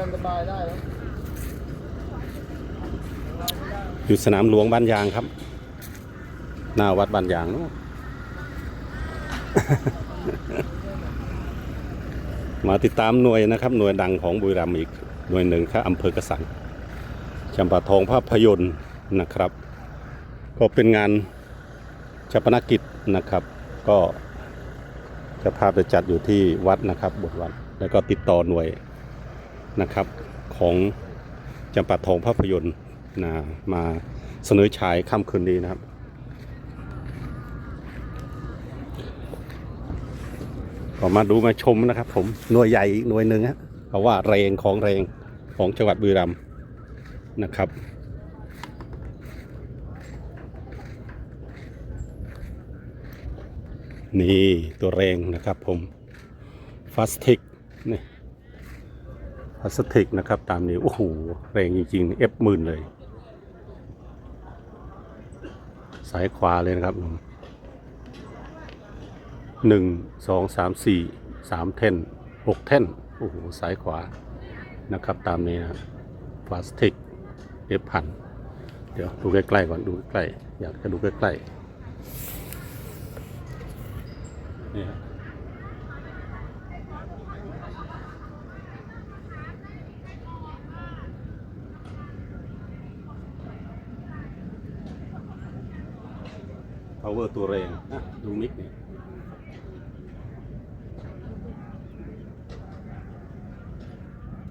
ตามสบายได้แล้วอยู่สนามหลวงบ้านยางครับ หน้าวัดบ้านยางเนอะมาติดตามหน่วยนะครับ หน่วยดังของบุรีรัมย์อีกหน่วยหนึ่งครับอำเภอกระสังจำปาทองภาพยนตร์นะครับ ก็เป็นงานชาปนกิจนะครับ ก็เจะภาพจะจัดอยู่ที่วัดนะครับบทวัดแล้วก็ติดต่อหน่วย นะครับของจำปาทองภาพยนตร์นะมาเสนอฉายค่ำคืนนี้นะครับ ก็มาดูมาชมนะครับ ผมหน่วยใหญ่อีกหน่วยหนึ่งฮะเขาะว่าแรงของแรงของจังหวัดบุรีรัมย์นะครับนี่ตัวแรงนะครับผมฟาสติกนี่ ฟาสติกนะครับ ตามนี้ โอ้โห แรงจริงๆเอฟหมื่นเลย สายขวาเลยนะครับหนึ่งสองสามสี่สามเท่นหกเท่นโอ้โห สายขวานะครับ ตามนี้นะฟาสติกเอฟพันเดี๋ยวดูใกล้ๆก่อนดูใกล้ๆอยากจะดูใกล้ๆเนี่ฮ พาวเวอร์ตัวแรงอะดูมิกนี่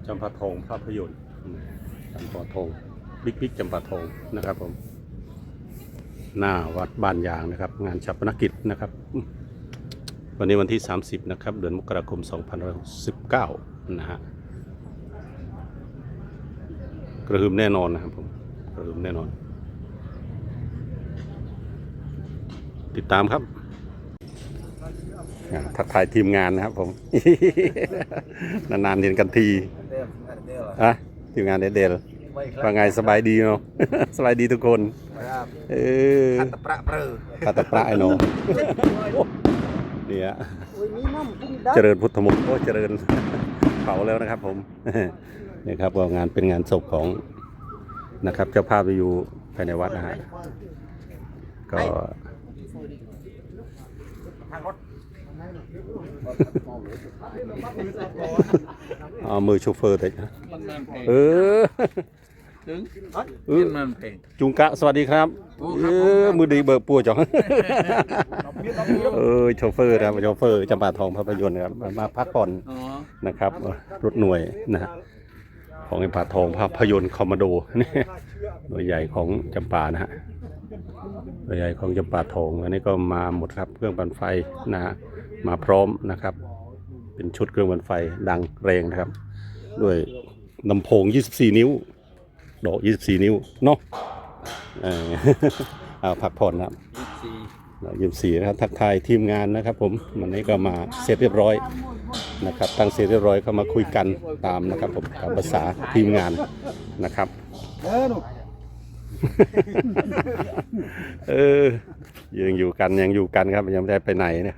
จำปาทองภาพยนตร์จำปาทองบิ๊กบิ๊กจำปาทองนะครับผมหน้าวัดบ้านยางนะครับ งานฉับพนกิจนะครับ วันนี้วันที่ 30 นะครับ เดือนมกราคม2519 นะฮะกระหึ่มแน่นอนนะครับผมกระหึ่มแน่นอน ติดตามครับอ่าทักทายทีมงานนะครับผม นานๆเห็นกันทีเดี๋ยวเดี๋ยวอะทีมงานเดดเดลว่าไงสบายดีเนาะสบายดีทุกคนครับเออขัดตะประเปรือคาตะปะไอโนเนี่ยโอ้ยมีน้ำพุ่งดัเจริญพุทธมงคลโอ้เจริญเผาแล้วนะครับ ผมเนี่ยครับก็งานเป็นงานศพของนะครับ เจ้าภาพไปอยู่ภายในวัดนะฮะก็ทางรถ เอามือโชเฟอร์แต่มันมันเพลงเออถึงเออมันเพลงจุงกะสวัสดีครับโอ้เอครับผมอมือดีเบิกปัวจ่องเออโชเฟอร์นะครับโชเฟอร์จำปาทองภาพยนตร์นะครับมามาพักผ่อนอ๋อนะครับเอ่อรถหน่วยนะฮะของไอ้ผาทองภาพยนตร์คอมมานโดนี่หน่วยใหญ่ของจำปานะฮะ หน่วยใหญ่ของจำปาทองอันนี้ก็มาหมดครับเครื่องปั่นไฟนะฮะมาพร้อมนะครับ เป็นชุดเครื่องปั่นไฟดังแรงนะครับ ด้วยลำโพง 24 นิ้วดอก24 นิ้วเนาะเออเอาพักผ่อนนะครับยี่สิบสี่ยี่สี่นะครับทักทายทีมงานนะครับ ผมวันนี้ก็มาเสร็จเรียบร้อยนะครับ ตั้งเสร็จเรียบร้อยก็มาคุยกันตามนะครับ ผมตามภาษาทีมงานนะครับ เออหนูเออยังอยู่กันยังอยู่กันครับยังไม่ได้ไปไหนเนี่ย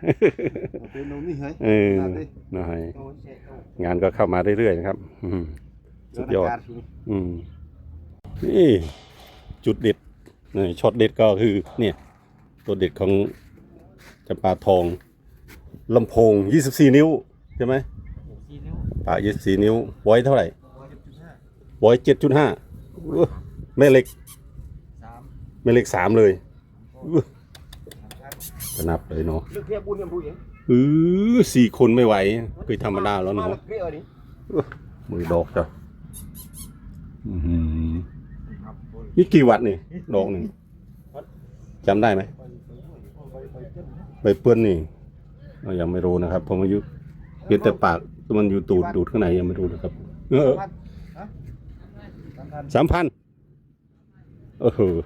เป็นหนูนี่เฮ้ยเออหน่อยงานก็เข้ามาเรื่อยๆนะครับอืมสุดยอดอืมนี่จุดเด็ดนี่ช็อตเด็ดก็คือเนี่ยตัวเด็ดของจำปาทองลำโพง 24 นิ้วใช่ไหมปาก24 นิ้วไว้เท่าไหร่ไว้7.5แม่เหล็ก แม่เหล็กสามเลยอุ๊ยจะนับเลยเนาะเลือกเพียบุญยังผู้หญิงเออสี่คนไม่ไหวคือธรรมดาแล้วมาเนาะเลือกเพียอันนี้มือดอกจ้ะอื้อหือนี่กี่วัตต์นี่ดอกหนึ่งจำได้ไหมใบเปื้อนนี่เรายังไม่รู้นะครับผมอายุเพียงแต่ปากมันอยู่ตูดดูดข้างในยังไม่รู้นะครับเออสามพันเออ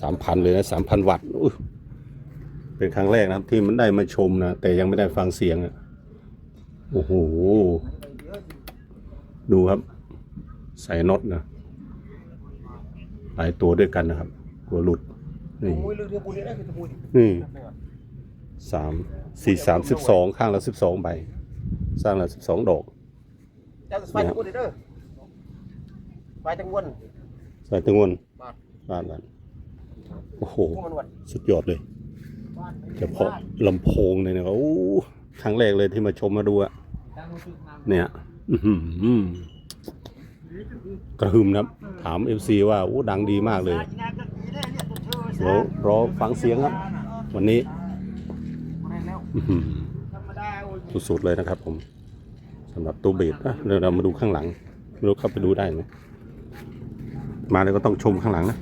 สามพันเลยนะสามพันวัตต์อุ๊ยเป็นครั้งแรกนะครับ ที่มันได้มาชมนะ แต่ยังไม่ได้ฟังเสียงอะโอ้โห ดูครับ ใส่น็อตนะ หลายตัวด้วยกันนะครับกลัวหลุด นี่มุ้ยเลือกเพียบุญนี่ได้คือมุ้ยนี่สามสี่สามสิบสองข้างละสิบสองใบสร้างละสิบสองดอกเจ้าสไปทั้งวนเด้อไปทั้งวนใส่ตะงวนบาทบาทบาท โอ้โหพวกมันวันสุดยอดเลยเฉพาะลำโพงเลยเนี่ยโอ้ครั้งแรกเลยที่มาชมมาดูอะเนี่ยอื้อหือกระหึ่มนะครับถามเอฟซีว่าโอ้ดังดีมากเลยเดี๋ยวรอฟังเสียงครับ วันนี้อื้อหือสุดๆเลยนะครับผมสำหรับตัวเบสอะเดี๋ยวเรามาดูข้างหลังไม่รู้เข้าไปดูได้ไหมมาเลยก็ต้องชมข้างหลังนะ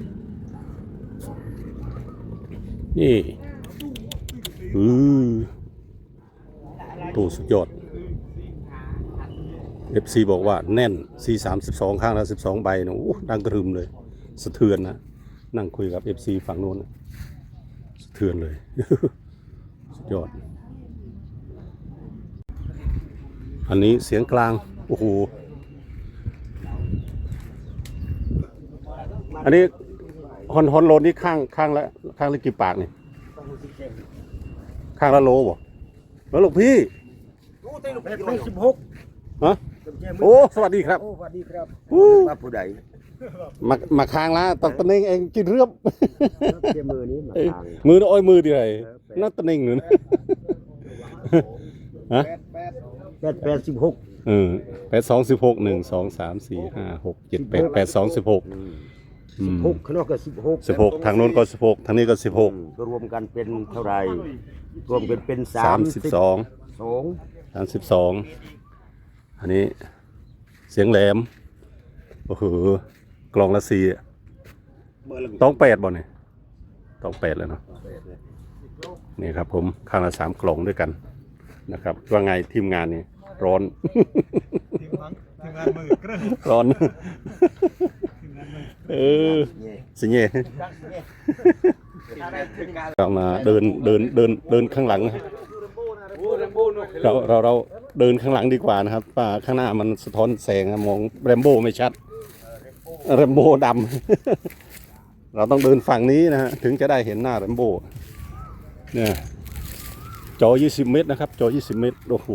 นี่อือตู้สุดยอด FC บอกว่าแน่น C 3 2 ข้างละ12 ใบนะโอ้ดังกระหึมเลย สะเทือนนะ นั่งคุยกับ FC ฝั่งโน้นนะสะเทือนเลย สุดยอด อันนี้เสียงกลาง โอ้โห อันนี้ ฮอนฮอนโลนนี่ข้างข้างละข้างละกี่ปากนี่ข้างละโลบ่แล้วลูกพี่โอ้เต้นลูกพี่ร้อยสิบหกฮะโอ้สวัสดีครับโอ้สวัสดีครับอู้มาผู้ใดมามาค้างละตอนตะเนงเองกินเรือบเจ้ามือนี้มาเอ้ยทางมือน่ะอ้อยมือดีไรน่าตะเนงหนึ่งฮะแปดแปดแปดสิบหกเออแปดสองสิบหกหนึ่งสองสามสี่ห้าหกเจ็ดแปดแปดสองสิบหก สิบหกข้างนอกก็สิบหกสิบหกทางโน้นก็สิบหกทางนี้ก็สิบหกก็รวมกันเป็นเท่าไหรรวมกันเป็นสาสามมสิบสองสองสามสิบสองอันนี้เสียงแหลมโอ้โหกลองละสี่อะต้องแปดบ่เนี่ยต้องแปดแล้วเนาะนี่ครับผมข้างละสามกล่องด้วยกันนะครับ ว่าไงทีมงานนี่ร้อนทีมงานทีมงานมือเกรึ่งร้อน เออสิเย่เรามาเดินเดินเดินเดินข้างหลังนะครับเราเราเราเดินข้างหลังดีกว่านะครับป่าข้างหน้ามันสะท้อนแสงอะมองแรมโบ้ไม่ชัดแรมโบ้ดำเราต้องเดินฝั่งนี้นะฮะถึงจะได้เห็นหน้าแรมโบ้เนี่ยจอ 20 เมตรนะครับ จอ 20 เมตรโอ้โห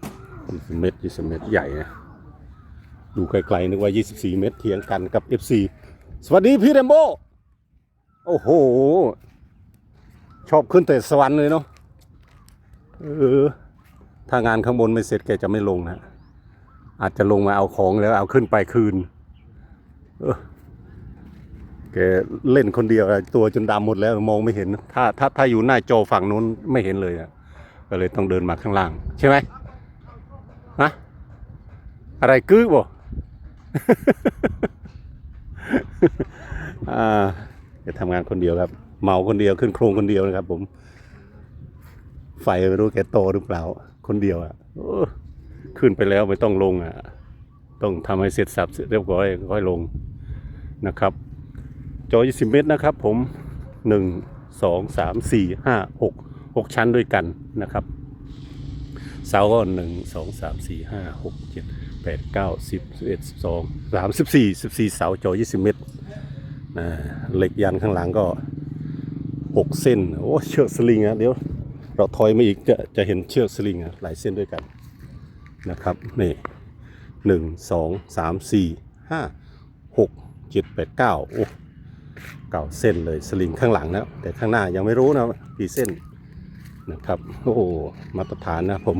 20 เมตร 20 เมตร ใหญ่นะ ดูไกลๆนึกว่า 24 เมตรเทียงกันกับ FC สวัสดีพี่แรมโบ้โอ้โห ชอบขึ้นแต่สวรรค์เลยเนาะเออถ้างานข้างบนไม่เสร็จแกจะไม่ลงนะ อาจจะลงมาเอาของแล้วเอาขึ้นไปคืน เออแกเล่นคนเดียวอะตัวจนดำหมดแล้วมองไม่เห็น ถ้าถ้าถ้าอยู่หน้าจอฝั่งนู้นไม่เห็นเลยอะก็เลยต้องเดินมาข้างล่าง ใช่ไหมฮะอะไรกึ๊กบ่ อ่าแกทำงานคนเดียวครับ เมาคนเดียวขึ้นโครงคนเดียวนะครับ ผม ไฟไม่รู้แกโตหรือเปล่า คนเดียวอะขึ้นไปแล้วไม่ต้องลงอะ ต้องทำให้เสร็จสับเรียบร้อยค่อยลงนะครับ จอ 20 เมตรนะครับ ผม 1 2 3 4 5 6 6 ชั้นด้วยกันนะครับ เสาก็ 1 2 3 4 5 6 7 8 9 10 11 12 34 14เสาจอ20เมตรอ่าเหล็กยันข้างหลังก็6เส้น โอ้ เชือกสลิงอะเดี๋ยว เราถอยมาอีกจะจะเห็นเชือกสลิงอะหลายเส้นด้วยกันนะครับ นี่หนึ่งสองสามสี่ห้าหกเจ็ดแปดเก้าโอ้เก้าเส้นเลยสลิงข้างหลังนะแต่ข้างหน้ายังไม่รู้นะกี่เส้นนะครับ โอ้มาตรฐานนะผม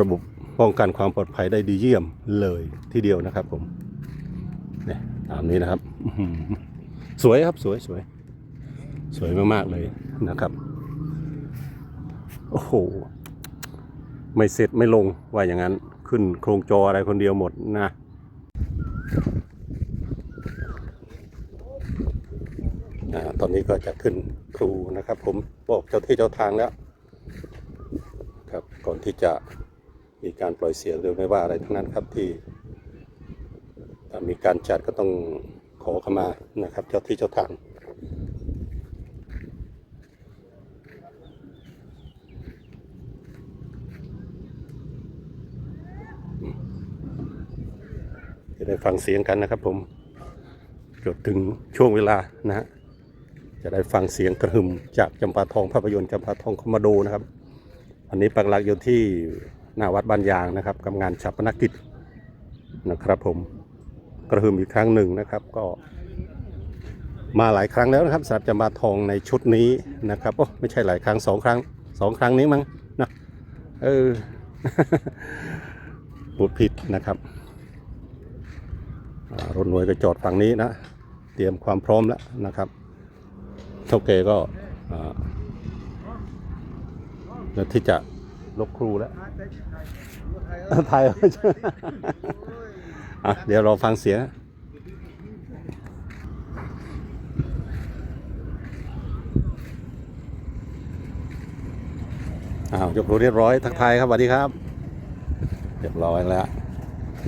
ระบบ ป้องกันความปลอดภัยได้ดีเยี่ยมเลยทีเดียวนะครับผมเนี่ยตามนี้นะครับ สวยครับสวยสวย สวยมากๆเลยนะครับ โอ้โห ไม่เสร็จไม่ลงว่าอย่างนั้นขึ้นโครงจออะไรคนเดียวหมดนะตอนนี้ก็จะขึ้นครูนะครับ ผมบอกเจ้าที่เจ้าทางแล้ว ครับก่อนที่จะ มีการปล่อยเสียงหรือไม่ว่าอะไรทั้งนั้นครับที่ถ้ามีการจัดก็ต้องขอเข้ามานะครับ เจ้าที่เจ้าทางจะได้ฟังเสียงกันนะครับผมจดถึงช่วงเวลานะฮะจะได้ฟังเสียงกระหึ่มจากจำปาทองภาพยนตร์จำปาทองคอมมาโดนะครับ อันนี้ปักหลักอยู่ที่ หน้าวัดบ้านยางนะครับกับงานฉับพนกิจนะครับผมกระหึ่มอีกครั้งหนึ่งนะครับก็มาหลายครั้งแล้วนะครับสำหรับจะมาทองในชุดนี้นะครับโอ้ไม่ใช่หลายครั้งสองครั้งสองครั้งนี้มั้งนะเออพูดผิดนะครับรถหน่วยก็จอดฝั่งนี้นะ เตรียมความพร้อมแล้วนะครับเท่าเกก็อ่าเดี๋ยวที่จะ ลบครูแล้วถ่ายอะเดี๋ยวรอฟังเสียงอ้าวยกครูเรียบร้อยทักทายครับสวัสดีครับ เรียบร้อยแล้ว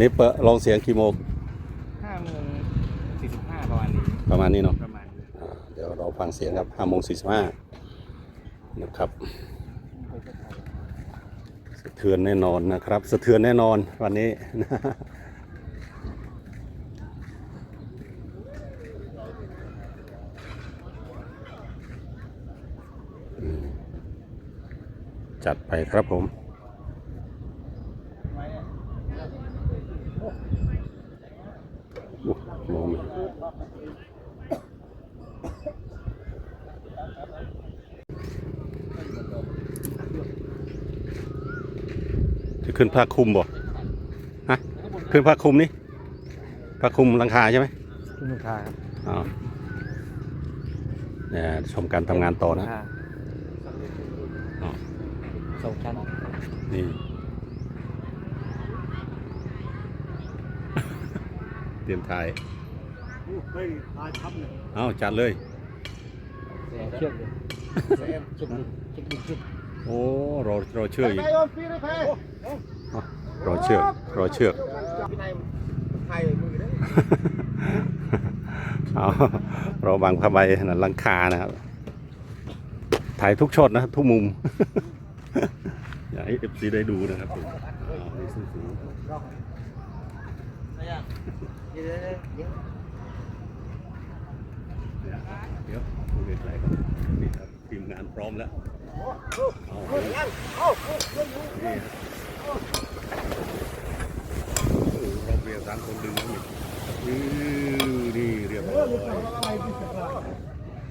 นี่เปิดลองเสียงกี่โมงห้าโมงสี่สิบห้าประมาณนี้ประมาณนี้เนาะประมาณนี้อ่าเดี๋ยวเราฟังเสียงครับ5โมง45นะครับสะเทือนแน่นอนนะครับ สะเทือนแน่นอนวันนี้จัดไปครับผม โอ้มองไม่เห็น จะ ขึ้นผ้าคลุมบ่ฮะขึ้นผ้าคลุมนี่ผ้าคลุมหลังคาใช่ไหมคุณลูกค้าครับอ๋อเนี่ยชมการทำงานต่อนะอ๋อสองชั้นนี่ เตรียมถ่ายเฮ้ยตายทับเลยเอาจัดเลยเชือกเลยเชือกเชือกเชือกเชือก โอ้รอรอเชือกอีกไปโอนฟรีเลยแพ้รอเชือกรอเชือกพี่นายไทยมือได้เอาเราบังผ้าใบนั่นหลังคานะครับถ่ายทุกช็อตนะครับทุกมุม อยากให้เอฟซีได้ดูนะครับผมเอาให้สูงเดี๋ยวเดี๋ยวเดี๋ยวๆเดี๋ยวเดี๋ยวดูเด็กไรก่อนนี่ครับ ทีมงานพร้อมแล้วเอานี่ครับโอ้เราเรียกสามคนดึงนี่นี่นี่เรียบร้อย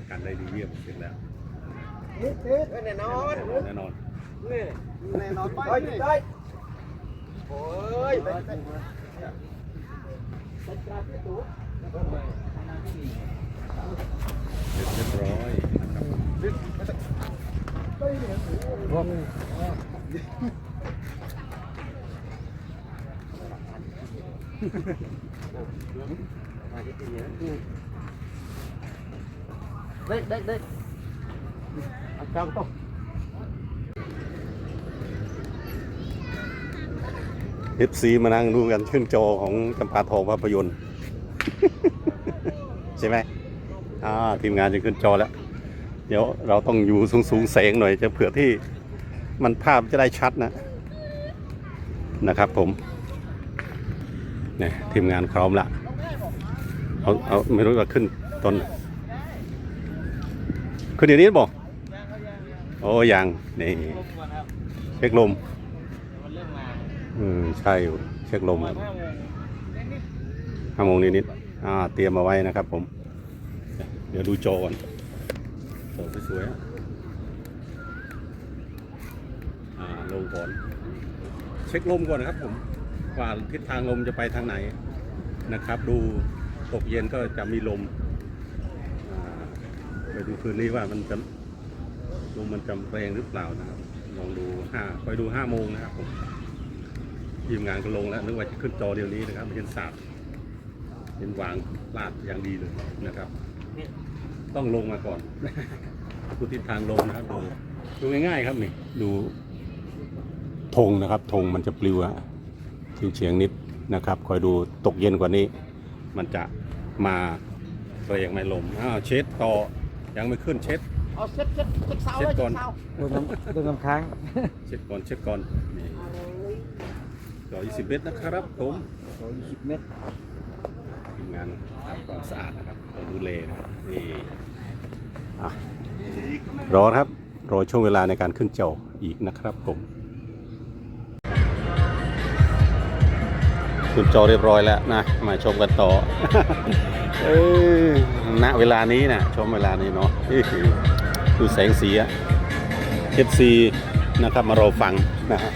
การได้ดีเยี่ยมเสร็จแล้วแน่นอนแน่นอนแน่นอนไปได้โอ้ยเสร็จเรียบร้อย เด็กเด็กเด็กอาจารย์ต้องเอฟซีมานั่งดูกันขึ้นจอของจำปาทองภาพยนตร์ ใช่ไหมอ่าทีมงานจะขึ้นจอแล้ว เดี๋ยวเราต้องอยู่สูงๆแสงหน่อยจะเผื่อที่มันภาพจะได้ชัดนะนะครับผมเนี่ยทีมงานพร้อมละเอาเอาไม่รู้ว่าขึ้นตอนขึ้นเดี๋ยวนี้บอกโอ้ยังนี่เช็คลมอืมใช่อยู่เช็คลมประมาณห้าโมงห้าโมงนิดๆอ่าเตรียมมาไว้นะครับผม เดี๋ยวดูโจก่อน โจอสวยๆอะอ่าลงก่อน เช็คลมก่อนนะครับผมว่าทิศทางลมจะไปทางไหนนะครับ ดูตกเย็นก็จะมีลมอ่าไปดูคืนนี้ว่ามันจะลมมันจะแรงหรือเปล่านะครับ ลองดูห้าไปดูห้าโมงนะครับผมทีมงานก็ลงแล้วนึกว่าจะขึ้นจอเดียวนี้นะครับเห็นสาดเห็นวางลาดอย่างดีเลยนะครับ ต้องลงมาก่อน ดูทิศทางลงนะครับดูดูง่ายๆครับนี่ดูธงนะครับธงมันจะปลิวอะเฉียงๆนิดนะครับ คอยดูตกเย็นกว่านี้ มันจะมาแรงไม่ลมอ้าวเช็ดต่อยังไม่ขึ้นเช็ดเอาเซ็ตเซ็ตเซ็ตเสาเช็เลดยก่อนเซ็ตเสาโดนน้ำโดนน้ำค้างเช็ดก่อนเช็ดก่อนนี่ต่อ20 เมตรนะครับผมโอ้ยสิบเมตรทีมงานทำความสะอาดนะครับต้องดูแลนะครับนี่อะ รอครับ รอช่วงเวลาในการขึ้นเจ้าอีกนะครับผมจุดจอเรียบร้อยแล้วนะ มาชมกันต่อเออณเวลานี้นะชมเวลานี้เนาะอื้อหือดูแสงสีอะเอฟซีนะครับมารอฟังนะฮะ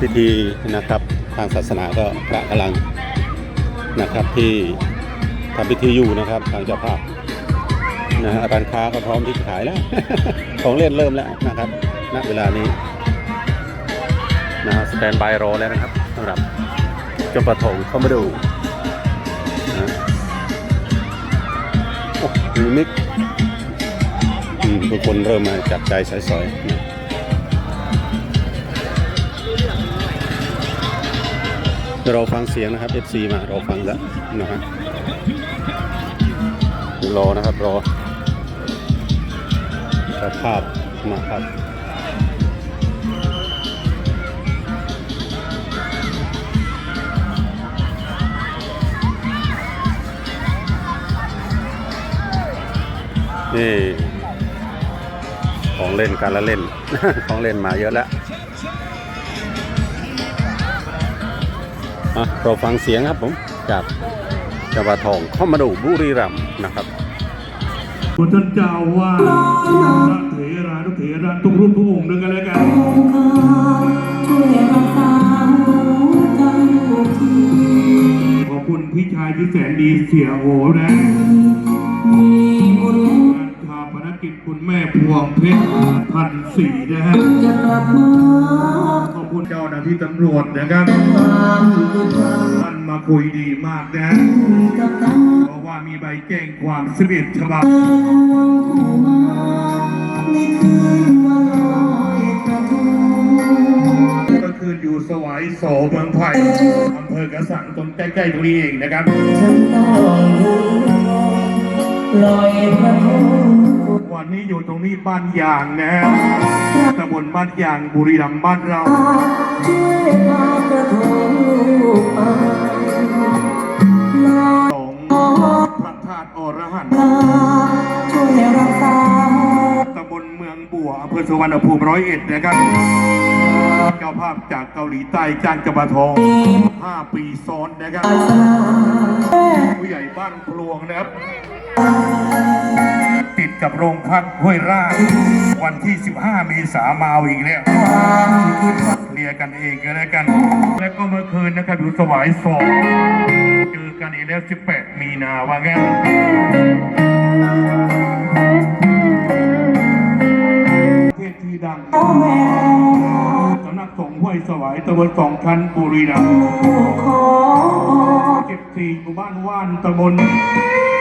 พิธีนะครับทางศาสนาก็พระกำลังนะครับที่ทำพิธีอยู่นะครับทางเจ้าภาพ นะฮะร้านค้าก็พร้อมที่จะขายแล้ว ของเล่นเริ่มแล้วนะครับณเวลานี้นะฮะสแตนบายรอแล้วนะครับสำหรับจ้าปะทงเข้ามาดูนะโอ้มีมิกอืมทุกคนเริ่มมาจับใจใส่สอยนะเราฟังเสียงนะครับ FC มาเราฟังแล้วนะฮะรอนะครับรอ เจ้าภาพมาครับนี่ของเล่นการละเล่น ของเล่นมาเยอะแล้วเราฟังเสียงครับผม จากจังหวัดทองเข้ามาดูบุรีรัมย์นะครับ คุณท่านเจ้าว่าพระเถรานุเถระทุกรูปทุกองค์ด้วยกันแล้วกันช่วยรักษาหัวใจลูกที่ขอบคุณพี่ชายที่แสนดีเสียโอนะมีบุญงานชาปนกิจคุณแม่พวงเพชรพันสี่นะฮะจะกลับมาข อบคุณเจ้าหน้าที่ตำรวจนะครับท่านมาคุยดีมากนะเพราะว่ามีใบแจ้งความสิบเอ็ดฉบับควงผู้มาในคืนวันลอยกระทงก็คืออยู่สวายโสเมืองไผ่อำเภอกระสังตรงใกล้ๆตรงนี้เองนะครับ นนี้อยู่ตรงนี้บ้านยางนะฮะตำบลบ้านยางบุรีรัมย์บ้านเราช่วยพากระทงลูกไปลาของพระธาตุอรหันต์ลาช่วยรักษาตำบลเมืองบัวอำเภอสุวรรณภูมิร้อยเอ็ดนะครับเจ้าภาพจากเกาหลีใต้จ้างจับาทอง 5 ปีซ้อนนะครับ ผู้ใหญ่บ้านพลวงนะครับ ติดกับโรงพักห้วยราชวันที่ 15เมษามาเอาอีกแล้วเคลียร์กันเองก็แล้วกัน แล้วก็เมื่อคืนนะครับอยู่สวายสองเจอกันอีกแล้ว 18 มีนาว่างั้นเทศที่ดังสำนักสงฆ์ห้วยสวายตำบลสองชั้นบุรีรัมย์เจ็ดสี่หมู่บ้านว่านตำบนะฮะ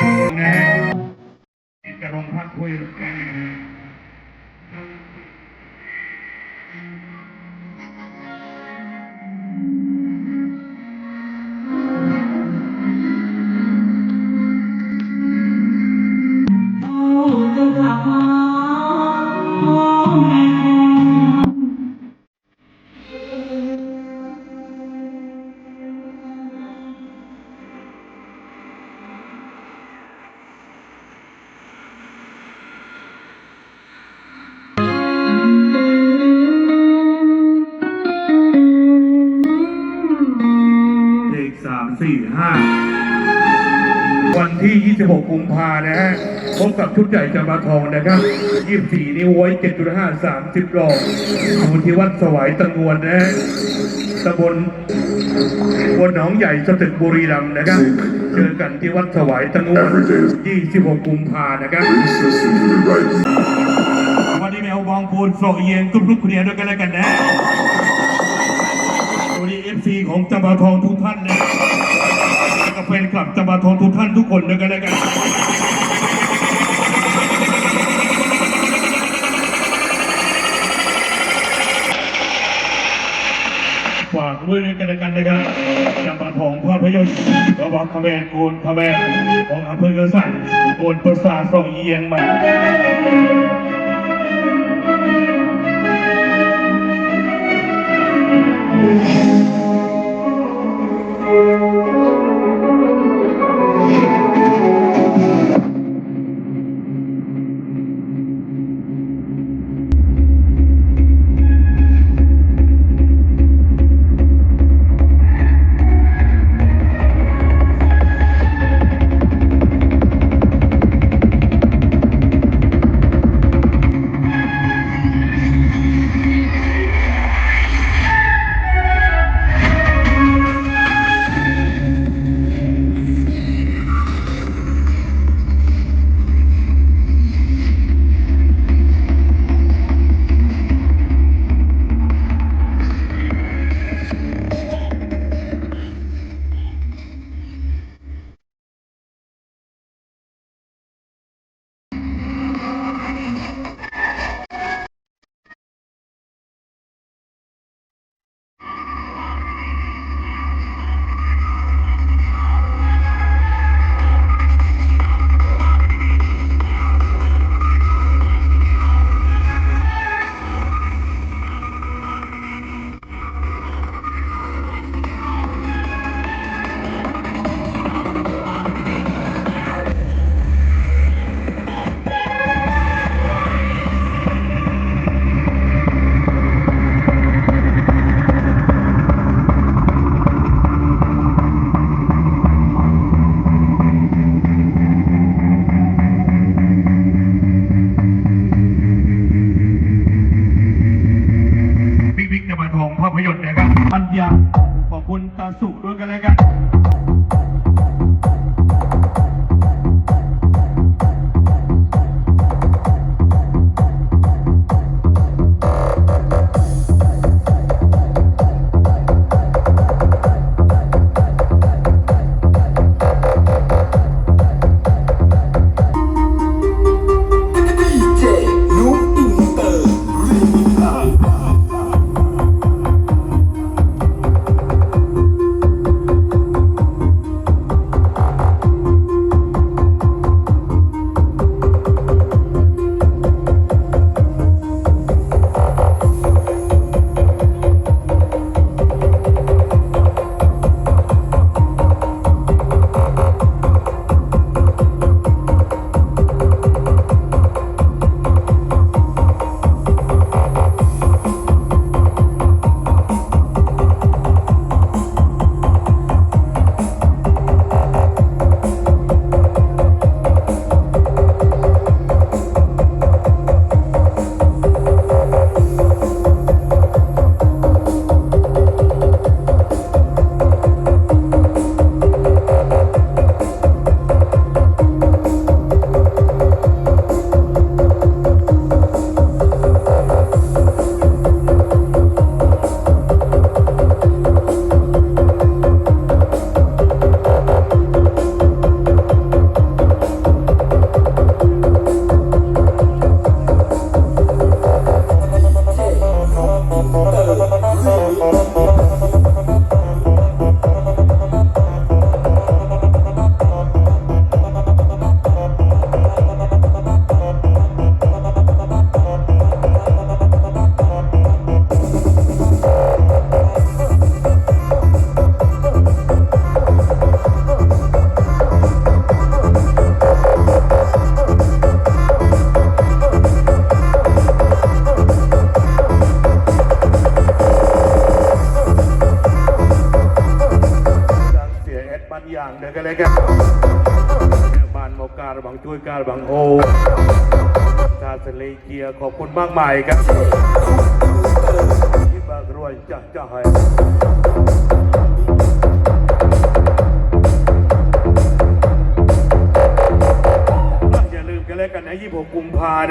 ติดกับ โรง 26 กุมภานะฮะพบกับชุดใหญ่จำปาทองนะครับ 24 นิ้วไว้ 7.5 30 ดอกอยู่ที่วัดสวายตะงวนนะฮะตำบลบนหนองใหญ่สตึกบุรีรัมย์นะครับ เจอกันที่วัดสวายตะงวน 26 กุมภานะครับวันนี้แมวบองปูนโสเอียงตุ้มลุกเรียด้วยกันแล้วกันนะสวัสดีเอฟซีของจำปาทองทุกท่านนะ แฟนคลับจะมาทอนทุกท่านทุกคนด้วยกันแล้วกันฝากด้วยกันแล้กันนะครับจำปาทองภาพยศตร์ระงขแมนโกนขแมนของอำเภอกระสันโกนประสาสองเอียงใหม่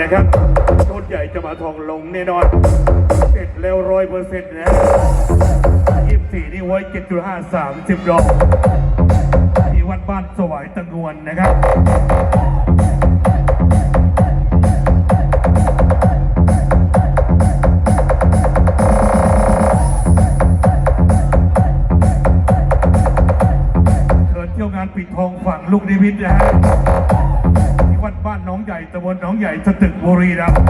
นะครับต้นใหญ่จะมาทองลงแน่นอน เสร็จแล้วร้อยเปอร์เซ็นต์นะยี่สิบสี่นี่ไว้เจ็ดจุดห้าสามสิบดอกที่วัดบ้านสวายตะงวนนะครับเชิญเที่ยวงานปิดทองฝั่งลูกนิมิตนะฮะ ใหญ่สตึกบุรีรัมย์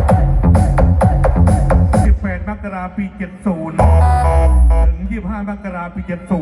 18 มกราปี 70 ถึง 25 มกราปี 70